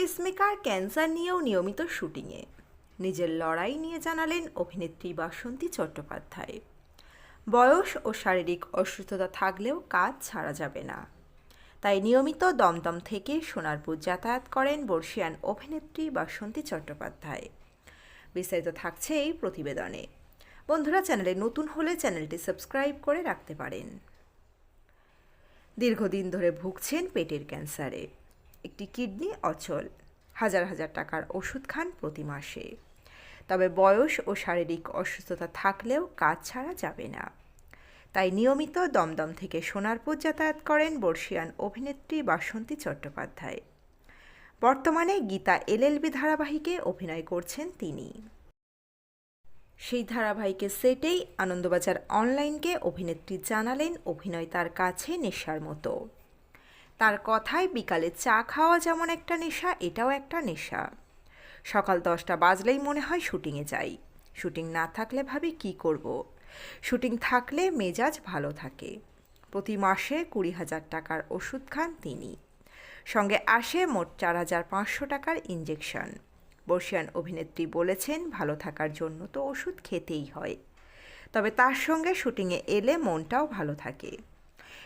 Pacemaker cancer নিয়েও নিয়মিত শুটিংয়ে। নিজের লড়াই নিয়ে জানালেন অভিনেত্রী বাসন্তী চট্টোপাধ্যায়। বয়স ও শারীরিক অসুস্থতা থাকলেও কাজ ছাড়া যাবে না। তাই নিয়মিত দমদম থেকে সোনারপুর যাতায়াত করেন বর্ষিয়ান অভিনেত্রী বাসন্তী চট্টোপাধ্যায়। বিস্তারিত থাকছে এই প্রতিবেদনে। বন্ধুরা, চ্যানেলে নতুন হলে চ্যানেলটি সাবস্ক্রাইব করে রাখতে পারেন। দীর্ঘদিন ধরে ভুগছেন পেটের ক্যান্সারে। একটি কিডনি অচল। হাজার হাজার টাকার ওষুধ খান প্রতি মাসে। তবে বয়স ও শারীরিক অসুস্থতা থাকলেও কাজ ছাড়া যাবে না। তাই নিয়মিত দমদম থেকে সোনারপুর যাতায়াত করেন বর্ষিয়ান অভিনেত্রী বাসন্তী চট্টোপাধ্যায়। বর্তমানে গীতা এলএলবি ধারাবাহিকে অভিনয় করছেন তিনি। সেই ধারাবাহিকের সেটেই আনন্দবাজার অনলাইনকে অভিনেত্রী জানালেন অভিনয় তার কাছে নেশার মতো। তার কথায় বিকালে চা খাওয়া যেমন একটা নেশা, এটাও একটা নেশা। সকাল দশটা বাজলেই মনে হয় শুটিংয়ে যাই। শুটিং না থাকলে ভাবি কি করব। শুটিং থাকলে মেজাজ ভালো থাকে। প্রতি মাসে কুড়ি হাজার টাকার ওষুধ খান তিনি। সঙ্গে আসে মোট চার হাজার পাঁচশো টাকার ইঞ্জেকশন বর্ষিয়ান অভিনেত্রী বলেছেন, ভালো থাকার জন্য তো ওষুধ খেতেই হয়। তবে তার সঙ্গে শুটিংয়ে এলে মনটাও ভালো থাকে।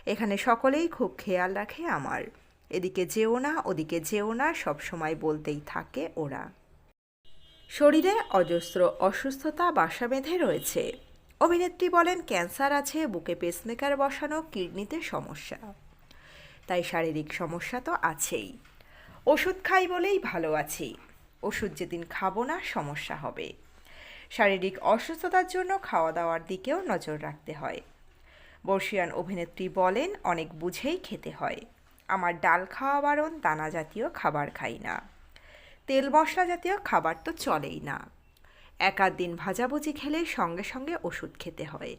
এখানে সকলেই খুব খেয়াল রাখে আমার। এদিকে যেও না, ওদিকে যেও না সবসময় বলতেই থাকে ওরা। শরীরে অজস্র অসুস্থতা বাসা বেঁধে রয়েছে। অভিনেত্রী বলেন, ক্যান্সার আছে, বুকে পেসমেকার বসানো, কিডনিতে সমস্যা। তাই শারীরিক সমস্যা তো আছেই। ওষুধ খাই বলেই ভালো আছি। ওষুধ যেদিন খাব না, সমস্যা হবে। শারীরিক অসুস্থতার জন্য খাওয়া দাওয়ার দিকেও নজর রাখতে হয়। বর্ষিয়ান অভিনেত্রী বলেন, অনেক বুঝেই খেতে হয়। আমার ডাল খাওয়া বারণ, দানা জাতীয় খাবার খাই না। তেল মশলা জাতীয় খাবার তো চলেই না। এক আধ দিন ভাজাভুজি খেলে সঙ্গে সঙ্গে ওষুধ খেতে হয়।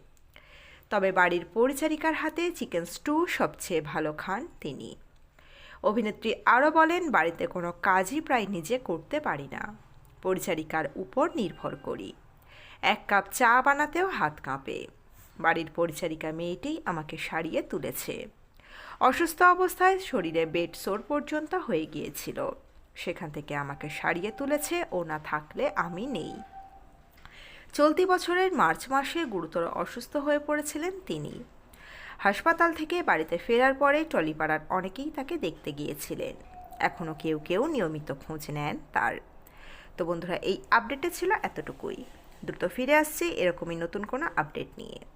তবে বাড়ির পরিচারিকার হাতে চিকেন স্টু সবচেয়ে ভালো খান তিনি। অভিনেত্রী আরও বলেন, বাড়িতে কোনো কাজই প্রায় নিজে করতে পারি না। পরিচারিকার উপর নির্ভর করি। এক কাপ চা বানাতেও হাত কাঁপে। বাড়ির পরিচারিকা মেয়েটি আমাকে সারিয়ে তুলেছে। অসুস্থ অবস্থায় শরীরে বেড সোর পর্যন্ত হয়ে গিয়েছিল। সেখান থেকে আমাকে সারিয়ে তুলেছে ও না থাকলে আমি নেই। চলতি বছরের মার্চ মাসে গুরুতর অসুস্থ হয়ে পড়েছিলেন তিনি। হাসপাতাল থেকে বাড়িতে ফেরার পরে টলিপাড়ার অনেকেই তাকে দেখতে গিয়েছিলেন। এখনও কেউ কেউ নিয়মিত খোঁজ নেন তার। তো বন্ধুরা, এই আপডেটে ছিল এতটুকুই। দ্রুত ফিরে আসছি, এরকমই নতুন কোনো আপডেট নিয়ে।